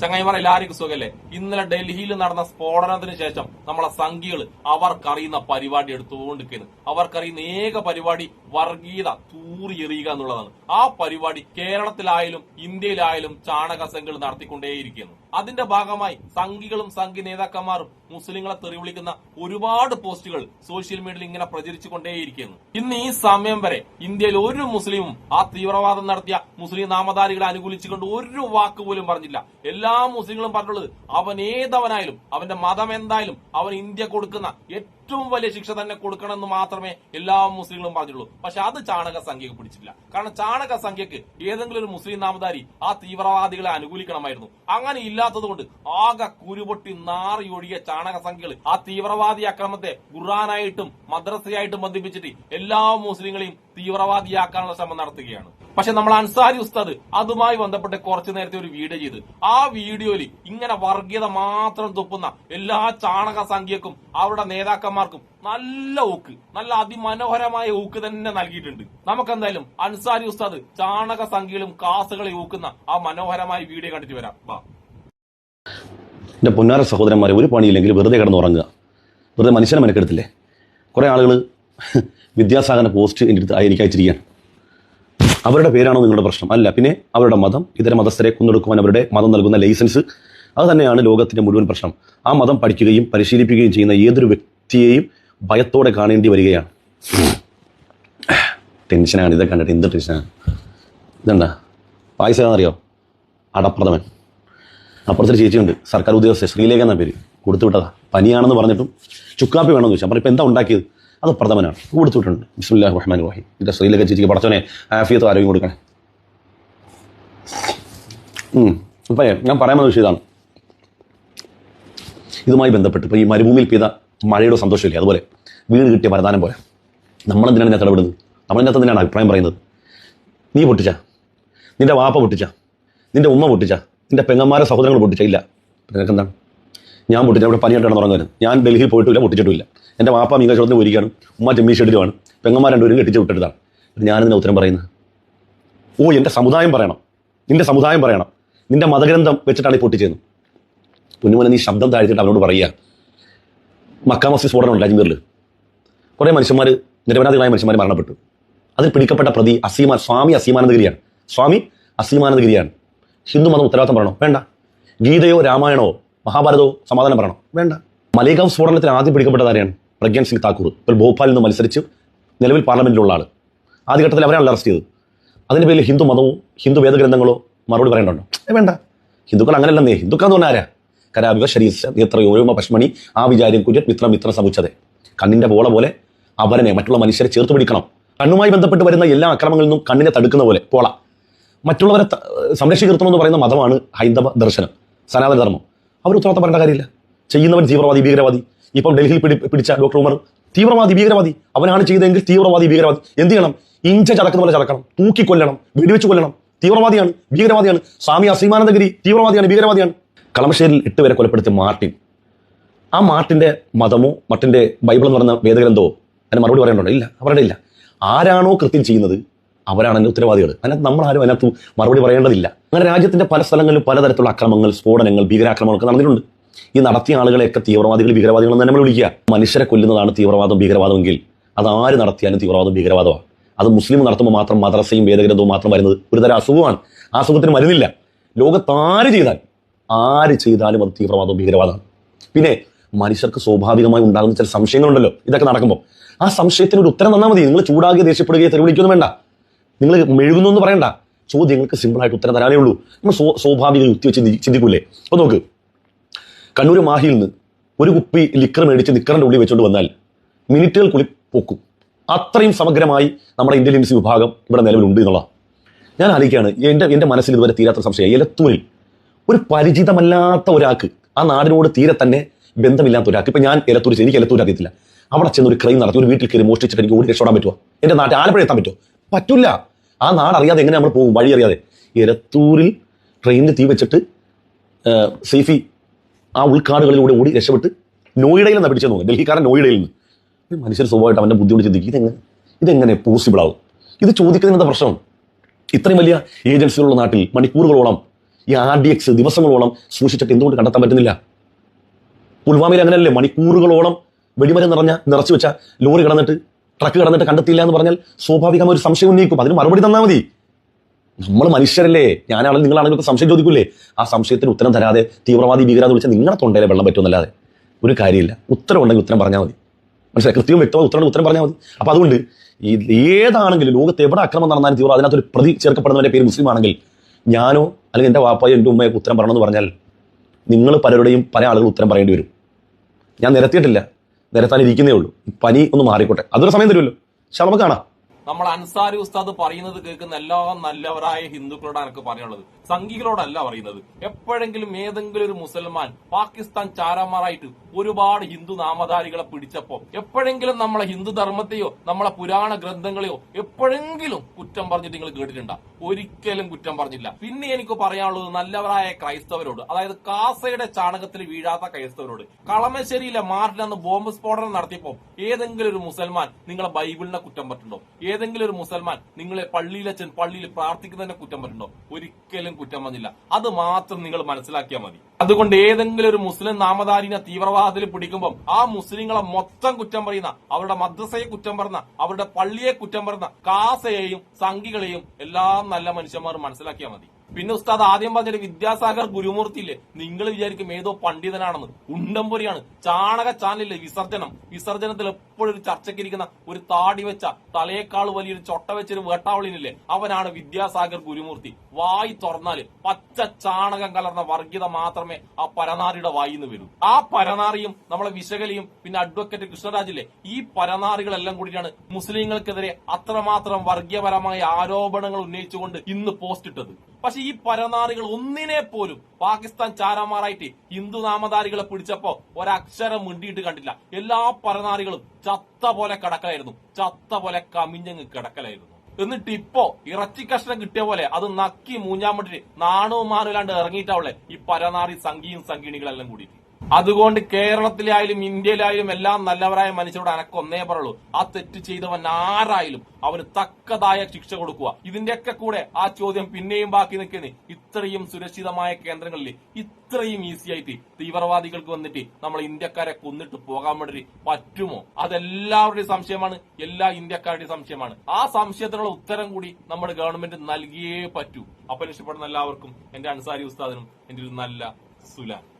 ചങ്ങായിമാർ എല്ലാവർക്കും സുഖല്ലേ ഇന്നലെ ഡൽഹിയിൽ നടന്ന സ്ഫോടനത്തിന് ശേഷം നമ്മളെ സംഘികൾ അവർക്കറിയുന്ന പരിപാടി എടുത്തുകൊണ്ടിരിക്കുന്നു അവർക്കറിയുന്ന ഏക പരിപാടി വർഗീയത തൂറി എറിയുക എന്നുള്ളതാണ്. ആ പരിപാടി കേരളത്തിലായാലും ഇന്ത്യയിലായാലും ചാണക നടത്തിക്കൊണ്ടേയിരിക്കുന്നു അതിന്റെ ഭാഗമായി സംഘികളും സംഘി നേതാക്കന്മാരും മുസ്ലിങ്ങളെ തെറി വിളിക്കുന്ന ഒരുപാട് പോസ്റ്റുകൾ സോഷ്യൽ മീഡിയയിൽ ഇങ്ങനെ പ്രചരിച്ചുകൊണ്ടേയിരിക്കുന്നു ഇന്ന് ഈ സമയം വരെ ഇന്ത്യയിൽ ഒരു മുസ്ലിമും ആ തീവ്രവാദം നടത്തിയ മുസ്ലിം നാമധാരികളെ അനുകൂലിച്ചുകൊണ്ട് ഒരു വാക്ക് പോലും പറഞ്ഞില്ല. എല്ലാ മുസ്ലിങ്ങളും പറഞ്ഞുള്ളത് അവൻ ഏതവനായാലും അവന്റെ മതം എന്തായാലും അവൻ ഇന്ത്യ കൊടുക്കുന്ന ഏറ്റവും വലിയ ശിക്ഷ തന്നെ കൊടുക്കണമെന്ന് മാത്രമേ എല്ലാ മുസ്ലിങ്ങളും പറഞ്ഞുള്ളൂ പക്ഷെ അത് ചാണക സംഖ്യക്ക് പിടിച്ചില്ല കാരണം ചാണക സംഖ്യക്ക് ഏതെങ്കിലും ഒരു മുസ്ലിം നാമധാരി ആ തീവ്രവാദികളെ അനുകൂലിക്കണമായിരുന്നു. അങ്ങനെ ഇല്ലാത്തതുകൊണ്ട് ആകെ കുരുപൊട്ടി നാറി ഒഴിയ ചാണക സംഖ്യകൾ ആ തീവ്രവാദി അക്രമത്തെ ഖുറാനായിട്ടും മദ്രസയായിട്ടും ബന്ധിപ്പിച്ചിട്ട് എല്ലാ മുസ്ലിങ്ങളെയും തീവ്രവാദിയാക്കാനുള്ള ശ്രമം നടത്തുകയാണ്. പക്ഷെ നമ്മൾ അൻസാരി ഉസ്താദ് അതുമായി ബന്ധപ്പെട്ട് കുറച്ചു നേരത്തെ ഒരു വീഡിയോ ചെയ്ത്. ആ വീഡിയോയിൽ ഇങ്ങനെ വർഗീയത മാത്രം തുപ്പുന്ന എല്ലാ ചാണക സംഖ്യക്കും അവരുടെ നേതാക്കന്മാർക്കും നല്ല ഊക്ക് നല്ല അതിമനോഹരമായ ഊക്ക് തന്നെ നൽകിയിട്ടുണ്ട്. നമുക്കെന്തായാലും അൻസാരി ഉസ്താദ് ചാണക സംഖ്യകളും കാസുകളെ ഊക്കുന്ന ആ മനോഹരമായ വീഡിയോ കണ്ടിട്ട് വരാം. വാ. എന്റെ പൊന്നാര സഹോദരന്മാരെ ഒരു പണിയില്ലെങ്കിൽ വെറുതെ കിടന്ന് ഉറങ്ങുക. വെറുതെ മനുഷ്യനെ മെനക്കെടുത്തില്ലേ? കുറേ ആളുകൾ വിദ്യാസാഗറിന്റെ പോസ്റ്റ് എന്റെ അടുത്ത് എനിക്ക് അയച്ചിരിക്കുകയാണ്. അവരുടെ പേരാണോ നിങ്ങളുടെ പ്രശ്നം? അല്ല പിന്നെ അവരുടെ മതം ഇതര മതസ്ഥരെ കൊന്നെടുക്കുവാൻ അവരുടെ മതം നൽകുന്ന ലൈസൻസ് അത് തന്നെയാണ് ലോകത്തിന്റെ മുഴുവൻ പ്രശ്നം. ആ മതം പഠിക്കുകയും പരിശീലിപ്പിക്കുകയും ചെയ്യുന്ന ഏതൊരു വ്യക്തിയെയും ഭയത്തോടെ കാണേണ്ടി വരികയാണ്. ടെൻഷനാണ് ഇതൊക്കെ കണ്ടിട്ട് എന്ത് ടെൻഷനാണ് ഇതെന്താ? പായസം ഏതാണെന്നറിയോ? അടപ്രഥമൻ. അപ്പുറത്തൊരു ചേച്ചിയുണ്ട് സർക്കാർ ഉദ്യോഗസ്ഥ ശ്രീലേഖ എന്ന പേര്. കൊടുത്തു വിട്ടതാ. പനിയാണെന്ന് പറഞ്ഞിട്ടും ചുക്കാപ്പി വേണമെന്ന് ചോദിച്ചു. അപ്പം ഇപ്പം എന്താ ഉണ്ടാക്കിയത്? അത് പ്രഥമനാണ്. കൊടുത്തിട്ടുണ്ട്. വിട്ടിട്ടുണ്ട് ബിസ്മില്ലാ റഹ്മാൻ റഹീം. ഇത് ശ്രീലേഖ ചേച്ചിക്ക് പടച്ചോനെ ആഫിയത്ത് ആരോഗ്യം കൊടുക്കണേ. ഉം. ഇപ്പം ഞാൻ പറയാൻ വന്ന വിഷയം ഇതാണ്. ഇതുമായി ബന്ധപ്പെട്ട് ഇപ്പോൾ ഈ മരുഭൂമിയിൽ പെയ്ത മഴയുടെ സന്തോഷമില്ലേ? അതുപോലെ വീട് കിട്ടിയ വരദാനം പോലെ. നമ്മളെന്തിനാണ് ഇതിനകത്ത് ഇടപെടുന്നത് നമ്മളിതിനകത്ത് എന്തിനാണ് അഭിപ്രായം പറയുന്നത്? നീ പൊട്ടിച്ച? നിന്റെ വാപ്പ പൊട്ടിച്ച? നിന്റെ ഉമ്മ പൊട്ടിച്ച? നിന്റെ പെങ്ങന്മാരെ സഹോദരങ്ങൾ പൊട്ടിച്ച? ഇല്ല. നിനക്ക് എന്താണ് ഞാൻ പൊട്ടിച്ച അവിടെ പനിയായിട്ടാണ് തുടങ്ങുന്നത് ഞാൻ ഡൽഹിയിൽ പോയിട്ടില്ല മുട്ടിച്ചിട്ടില്ല. എന്റെ വാപ്പ മീകച്ചോടത്തിന് പോയിരിക്കുകയാണ്. ഉമ്മ ചെമ്മീ ഷെഡിലുമാണ് പെങ്ങന്മാർ രണ്ടുപേരും കെട്ടിച്ച് വിട്ടിട്ടതാണ്. ഞാനിതിന് ഉത്തരം പറയുന്നത് ഓ എന്റെ സമുദായം പറയണം. നിന്റെ സമുദായം പറയണം. നിന്റെ മതഗ്രന്ഥം വെച്ചിട്ടാണ് ഈ പൊട്ടിച്ചതെന്ന് പൊന്നുമോനെ നീ ശബ്ദം താഴ്ത്തിട്ട് അവനോട് പറയുക. മക്കാമസി മസ്ജിദ് സ്ഫോടനം ഉണ്ട് അജ്മീറിൽ. കുറേ മനുഷ്യന്മാർ നിരപരാധികളായ മനുഷ്യന്മാർ മരണപ്പെട്ടു. അതിൽ പിടിക്കപ്പെട്ട പ്രതി അസീമാൻ സ്വാമി അസീമാനന്ദഗിരിയാണ് സ്വാമി അസീമാനന്ദഗിരിയാണ് ഹിന്ദു മതം ഉത്തരവാദിത്തം പറയണോ? വേണ്ട. ഗീതയോ രാമായണമോ? മഹാഭാരതമോ സമാധാനം പറയണം. വേണ്ട. മലേഗാവ് സ്ഫോടനത്തിൽ ആദ്യം പിടിക്കപ്പെട്ട ആരെയാണ് പ്രജ്ഞാൻ സിംഗ് താക്കൂർ. ഇപ്പോൾ ഭോപ്പാലിൽ നിന്ന് മത്സരിച്ച് നിലവിൽ പാർലമെന്റിലുള്ള ആൾ ആദ്യഘട്ടത്തിൽ അവരാണല്ലോ അറസ്റ്റ് ചെയ്തത്. അതിന്റെ പേരിൽ ഹിന്ദു മതവും ഹിന്ദു വേദഗ്രന്ഥങ്ങളോ മറുപടി പറയേണ്ടതുണ്ടോ? വേണ്ട. ഹിന്ദുക്കൾ അങ്ങനെയല്ലെന്നേ. ഹിന്ദുക്കൾ എന്ന് പറഞ്ഞാൽ ആരാ? കരാവിക ശരീര നേത്ര യോമ പശ്മണി ആ വിചാരം കുര്യൻ മിത്രം മിത്രം സമുച്ചതേ. കണ്ണിന്റെ പോള പോലെ അവരനെ മറ്റുള്ള മനുഷ്യരെ ചേർത്ത് പിടിക്കണം. കണ്ണുമായി ബന്ധപ്പെട്ട് വരുന്ന എല്ലാ അക്രമങ്ങളിൽ നിന്നും കണ്ണിനെ തടുക്കുന്ന പോലെ പോള. മറ്റുള്ളവരെ സംരക്ഷിക്കണമെന്ന് എന്ന് പറയുന്ന മതമാണ് ഹൈന്ദവ ദർശനം സനാതന ധർമ്മം അവർ ഉത്തരവാദിത്തം പറയേണ്ട കാര്യമില്ല. ചെയ്യുന്നവൻ തീവ്രവാദി ഭീകരവാദി. ഇപ്പം ഡൽഹിയിൽ പിടി പിടിച്ച ഡോക്ടർ ഉമർ തീവ്രവാദി ഭീകരവാദി. അവനാണ് ചെയ്തതെങ്കിൽ തീവ്രവാദി ഭീകരവാദി. എന്ത് ചെയ്യണം? ഇഞ്ച ചടക്കുന്ന പോലെ ചടക്കണം തൂക്കിക്കൊല്ലണം വെടിവെച്ച് കൊല്ലണം. തീവ്രവാദിയാണ് ഭീകരവാദിയാണ്. സ്വാമി അസീമാനന്ദഗിരി തീവ്രവാദിയാണ് ഭീകരവാദിയാണ്. കളമശ്ശേരിൽ എട്ട് പേരെ കൊലപ്പെടുത്തിയ മാർട്ടിൻ. ആ മാർട്ടിന്റെ മതമോ മറ്റിന്റെ ബൈബിൾ എന്ന് പറയുന്ന വേദഗ്രന്ഥമോ അതിന് മറുപടി പറയേണ്ടതുണ്ടോ ഇല്ല അവരുടെ ഇല്ല. ആരാണോ കൃത്യം ചെയ്യുന്നത് അവരാണ് അതിന്റെ ഉത്തരവാദികൾ. അതിനകത്ത് നമ്മൾ ആരും അതിനകത്ത് മറുപടി പറയേണ്ടതില്ല. അങ്ങനെ രാജ്യത്തിന്റെ പല സ്ഥലങ്ങളിലും പലതരത്തിലുള്ള അക്രമങ്ങൾ സ്ഫോടനങ്ങൾ ഭീകരാക്രമണങ്ങളൊക്കെ നടന്നിട്ടുണ്ട്. ഈ നടത്തിയ ആളുകളെയൊക്കെ തീവ്രവാദികൾ ഭീകരവാദികൾ എന്ന് നമ്മൾ വിളിക്കുക. മനുഷ്യരെ കൊല്ലുന്നതാണ് തീവ്രവാദം ഭീകരവാദമെങ്കിൽ അത് ആര് നടത്തിയാലും തീവ്രവാദം ഭീകരവാദമാണ്. അത് മുസ്ലിം നടത്തുമ്പോൾ മാത്രം മദ്രസയും വേദഗ്രന്ഥവും മാത്രം വരുന്നത് ഒരു തരം അസുഖമാണ്. ആ അസുഖത്തിന് മരുന്നില്ല. ലോകത്ത് ആര് ചെയ്താൽ ആര് ചെയ്താലും അത് തീവ്രവാദവും ഭീകരവാദമാണ്. പിന്നെ മനുഷ്യർക്ക് സ്വാഭാവികമായി ഉണ്ടാകുന്ന ചില സംശയങ്ങളുണ്ടല്ലോ. ഇതൊക്കെ നടക്കുമ്പോൾ. ആ സംശയത്തിന് ഒരു ഉത്തരം തന്നാൽ മതി. നിങ്ങൾ ചൂടാകെ ദേഷ്യപ്പെടുകയോ തെരുവിളിക്കൊന്നും വേണ്ട. നിങ്ങൾ മെഴുകുന്നു എന്ന് പറയണ്ട. ചോദ്യങ്ങൾക്ക് സിമ്പിളായിട്ട് ഉത്തരം തരാനേ ഉള്ളൂ. നമ്മൾ സ്വ- സ്വാഭാവിക യുക്തി വെച്ച് ചിന്തിക്കൂലേ? അപ്പൊ നോക്ക്. കണ്ണൂർ മാഹിയിൽ നിന്ന് ഒരു കുപ്പി ലിക്കർ മേടിച്ച് നിക്കറിന്റെ ഉള്ളിൽ വെച്ചുകൊണ്ട് വന്നാൽ മിനിറ്റുകൾക്കുള്ളിൽ പൊക്കും. അത്രയും സമഗ്രമായി നമ്മുടെ ഇന്റലിജൻസ് വിഭാഗം ഇവിടെ നിലവിലുണ്ട് എന്നുള്ള ഞാൻ ആലോചിക്കുകയാണ് എന്റെ എന്റെ മനസ്സിൽ ഇതുവരെ തീരാത്ത സംശയം. എലത്തൂരിൽ ഒരു പരിചിതമല്ലാത്ത ഒരാൾക്ക് ആ നാടിനോട് തീരെ തന്നെ ബന്ധമില്ലാത്ത ഒരാൾക്ക് ഇപ്പൊ ഞാൻ എലത്തൂർ എനിക്ക് എലത്തൂർ അറിയത്തില്ല. അവിടെ ചെന്ന് ഒരു ക്രൈം നടത്തി ഒരു വീട്ടിൽ കയറി മോഷ്ടിച്ചിട്ട് എനിക്ക് ഓടി രക്ഷപ്പെടാൻ പറ്റുമോ എന്റെ നാട്ടിൽ ആലപ്പുഴ എത്താൻ പറ്റുമോ പറ്റില്ല ആ നാട് അറിയാതെ എങ്ങനെ നമ്മൾ പോകും? വഴി അറിയാതെ. എലത്തൂരിൽ ട്രെയിനിൽ തീ വെച്ചിട്ട് സേഫി ആ ഉൾക്കാടുകളിലൂടെ ഓടി രക്ഷപ്പെട്ട് നോയിഡയിൽ നിന്നാണ് പിടിച്ചു നോക്കുക ഡൽഹിക്കാരൻ നോയിഡയിൽ നിന്ന്. ഒരു മനുഷ്യർ സ്വഭാവമായിട്ട് അവന്റെ ബുദ്ധിമുട്ട് ചിന്തിക്കും ഇതെങ്ങനെ? ഇതെങ്ങനെ പോസിബിൾ ആവും? ഇത് ചോദിക്കുന്നതിന് എന്താ പ്രശ്നം? ഇത്രയും വലിയ ഏജൻസികളുള്ള നാട്ടിൽ മണിക്കൂറുകളോളം ഈ ആർ ഡി എക്സ് ദിവസങ്ങളോളം സൂക്ഷിച്ചിട്ട് എന്തുകൊണ്ട് കണ്ടെത്താൻ പറ്റുന്നില്ല? പുൽവാമയിൽ അങ്ങനെയല്ലേ? മണിക്കൂറുകളോളം വെടിമരം നിറഞ്ഞ നിറച്ചു വെച്ച ലോറി കടന്നിട്ട് ട്രക്ക് കടന്നിട്ട് കണ്ടെത്തിയില്ല എന്ന് പറഞ്ഞാൽ സ്വാഭാവികമായ ഒരു സംശയം ഉന്നയിക്കും. അതിന് മറുപടി തന്നാൽ മതി. നമ്മൾ മനുഷ്യരല്ലേ? ഞാനാണെങ്കിൽ നിങ്ങളാണെങ്കിൽ ഒക്കെ സംശയം ചോദിക്കൂലേ? ആ സംശയത്തിന് ഉത്തരം തരാതെ തീവ്രവാദി ഭീകരാന്ന് വിളിച്ചാൽ നിങ്ങളുടെ തൊണ്ടയിലെ വെള്ളം പറ്റുമെന്നല്ലാതെ ഒരു കാര്യമില്ല. ഉത്തരം ഉണ്ടെങ്കിൽ ഉത്തരം പറഞ്ഞാൽ മതി. മനസ്സിലായി? കൃത്യവും വ്യക്തവും ഉത്തരം ഉത്തരം പറഞ്ഞാൽ മതി. അപ്പം അതുകൊണ്ട് ഈ ഏതാണെങ്കിലും ലോകത്ത് എവിടെ അക്രമം നടന്നാലും തീവ്ര അതിനകത്ത് ഒരു പ്രതി ചേർക്കപ്പെടുന്നവന്റെ പേര് മുസ്ലിം ആണെങ്കിൽ ഞാനോ അല്ലെങ്കിൽ എന്റെ വാപ്പായോ എന്റെ ഉമ്മയോ ഉത്തരം പറയണമെന്ന് പറഞ്ഞാൽ നിങ്ങൾ പലരുടെയും പല ആളുകൾ ഉത്തരം പറയേണ്ടി വരും. ഞാൻ നിരത്തിയിട്ടില്ല. നിരത്താൻ ഇരിക്കുന്നേ ഉള്ളൂ. പനി ഒന്ന് മാറിക്കോട്ടെ. അതൊരു സമയം തരുമല്ലോ. പക്ഷെ നമുക്ക് കാണാം. നമ്മൾ അൻസാരി ഉസ്താദ് പറയുന്നത് കേൾക്കുന്ന എല്ലാ നല്ലവരായ ഹിന്ദുക്കളോടാണ് എനിക്ക് പറയാനുള്ളത്. സംഘികളോടല്ല പറയുന്നത്. എപ്പോഴെങ്കിലും ഏതെങ്കിലും ഒരു മുസൽമാൻ പാകിസ്ഥാൻ ചാരന്മാരായിട്ട് ഒരുപാട് ഹിന്ദു നാമധാരികളെ പിടിച്ചപ്പോ എപ്പോഴെങ്കിലും നമ്മളെ ഹിന്ദു ധർമ്മത്തെയോ നമ്മളെ പുരാണ ഗ്രന്ഥങ്ങളെയോ എപ്പോഴെങ്കിലും കുറ്റം പറഞ്ഞിട്ട് നിങ്ങൾ കേട്ടിട്ടുണ്ടോ? ഒരിക്കലും കുറ്റം പറഞ്ഞില്ല. പിന്നെ എനിക്ക് പറയാനുള്ളത് നല്ലവരായ ക്രൈസ്തവരോട് അതായത് കാസയുടെ ചാണകത്തിൽ വീഴാത്ത ക്രൈസ്തവരോട് കളമശ്ശേരിയിലെ മാർട്ടിൽ അന്ന് ബോംബ് സ്ഫോടനം നടത്തിയപ്പോ ഏതെങ്കിലും ഒരു മുസൽമാൻ നിങ്ങളെ ബൈബിളിനെ കുറ്റം പറ്റുണ്ടോ ഏതെങ്കിലും ഒരു മുസൽമാൻ നിങ്ങളെ പള്ളിയിലെ പള്ളിയിൽ പ്രാർത്ഥിക്കുന്നതിനെ കുറ്റം പറ്റുണ്ടോ ഒരിക്കലും കുറ്റം വന്നില്ല. അത് മാത്രം നിങ്ങൾ മനസ്സിലാക്കിയാൽ മതി. അതുകൊണ്ട് ഏതെങ്കിലും ഒരു മുസ്ലിം നാമധാരിനെ തീവ്രവാദത്തിൽ പിടിക്കുമ്പോൾ ആ മുസ്ലിങ്ങളെ മൊത്തം കുറ്റം പറയുന്ന അവരുടെ മദ്രസയെ കുറ്റം പറഞ്ഞ അവരുടെ പള്ളിയെ കുറ്റം പറഞ്ഞ കാസയെയും സംഘികളെയും എല്ലാം നല്ല മനുഷ്യന്മാരും മനസ്സിലാക്കിയാൽ മതി. പിന്നെ ഉസ്താദ് ആദ്യം പറഞ്ഞൊരു വിദ്യാസാഗർ ഗുരുമൂർത്തി ഇല്ലേ നിങ്ങൾ വിചാരിക്കും ഏതോ പണ്ഡിതനാണെന്ന്. ഉണ്ടംപൊരിയാണ്. ചാണക ചാനലില്ലേ വിസർജനം വിസർജനത്തിൽ എപ്പോഴും ഒരു ചർച്ചയ്ക്കിരിക്കുന്ന ഒരു താടി വെച്ച തലയേക്കാൾ വലിയൊരു ചൊട്ട വെച്ചൊരു വേട്ടാവളിനില്ലേ? അവനാണ് വിദ്യാസാഗർ ഗുരുമൂർത്തി. വായി തുറന്നാൽ പച്ച ചാണകം കലർന്ന വർഗീയത മാത്രമേ ആ പരനാറിയുടെ വായിന്ന് വരൂ. ആ പരനാറിയും നമ്മളെ വിശകലിയും പിന്നെ അഡ്വക്കേറ്റ് കൃഷ്ണരാജില്ലേ ഈ പരനാറികളെല്ലാം കൂടിയാണ് മുസ്ലിങ്ങൾക്കെതിരെ അത്രമാത്രം വർഗീയപരമായ ആരോപണങ്ങൾ ഉന്നയിച്ചുകൊണ്ട് ഇന്ന് പോസ്റ്റ് ഇട്ടത് പക്ഷെ ഈ പരനാറികൾ ഒന്നിനെ പോലും പാകിസ്ഥാൻ ചാരന്മാരായിട്ട് ഹിന്ദു നാമധാരികളെ പിടിച്ചപ്പോ ഒരക്ഷരം മിണ്ടിയിട്ട് കണ്ടില്ല. എല്ലാ പരനാറികളും ചത്ത പോലെ കടക്കലായിരുന്നു. ചത്ത പോലെ കമിഞ്ഞങ്ങ് കിടക്കലായിരുന്നു. എന്നിട്ട് ഇപ്പോ ഇറച്ചി കഷ്ണം കിട്ടിയ പോലെ അത് നക്കി മൂഞ്ഞാൻ നാണവും മാനുമില്ലാണ്ട് ഇറങ്ങിയിട്ടാവുള്ളേ ഈ പരനാറി സംഘിയും സംഘിണികളെല്ലാം കൂടിയിട്ട്. അതുകൊണ്ട് കേരളത്തിലായാലും ഇന്ത്യയിലായാലും എല്ലാം നല്ലവരായ മനുഷ്യരോട് അനക്കൊന്നേ പറയുള്ളൂ. ആ തെറ്റ് ചെയ്തവൻ ആരായാലും അവന് തക്കതായ ശിക്ഷ കൊടുക്കുക. ഇതിന്റെയൊക്കെ കൂടെ ആ ചോദ്യം പിന്നെയും ബാക്കി നിൽക്കുന്നത് ഇത്രയും സുരക്ഷിതമായ കേന്ദ്രങ്ങളിൽ ഇത്രയും ഈസി ആയിട്ട് തീവ്രവാദികൾക്ക് വന്നിട്ട് നമ്മൾ ഇന്ത്യക്കാരെ കൊന്നിട്ട് പോകാൻ വേണ്ടി പറ്റുമോ? അതെല്ലാവരുടെയും സംശയമാണ്. എല്ലാ ഇന്ത്യക്കാരുടെയും സംശയമാണ്. ആ സംശയത്തിനുള്ള ഉത്തരം കൂടി നമ്മുടെ ഗവൺമെന്റ് നൽകിയേ പറ്റൂ. അപ്പൊ ഇഷ്ടപ്പെടുന്ന എല്ലാവർക്കും എന്റെ അൻസാരി ഉസ്താദിനും എന്റെ ഒരു നല്ല സുലാം.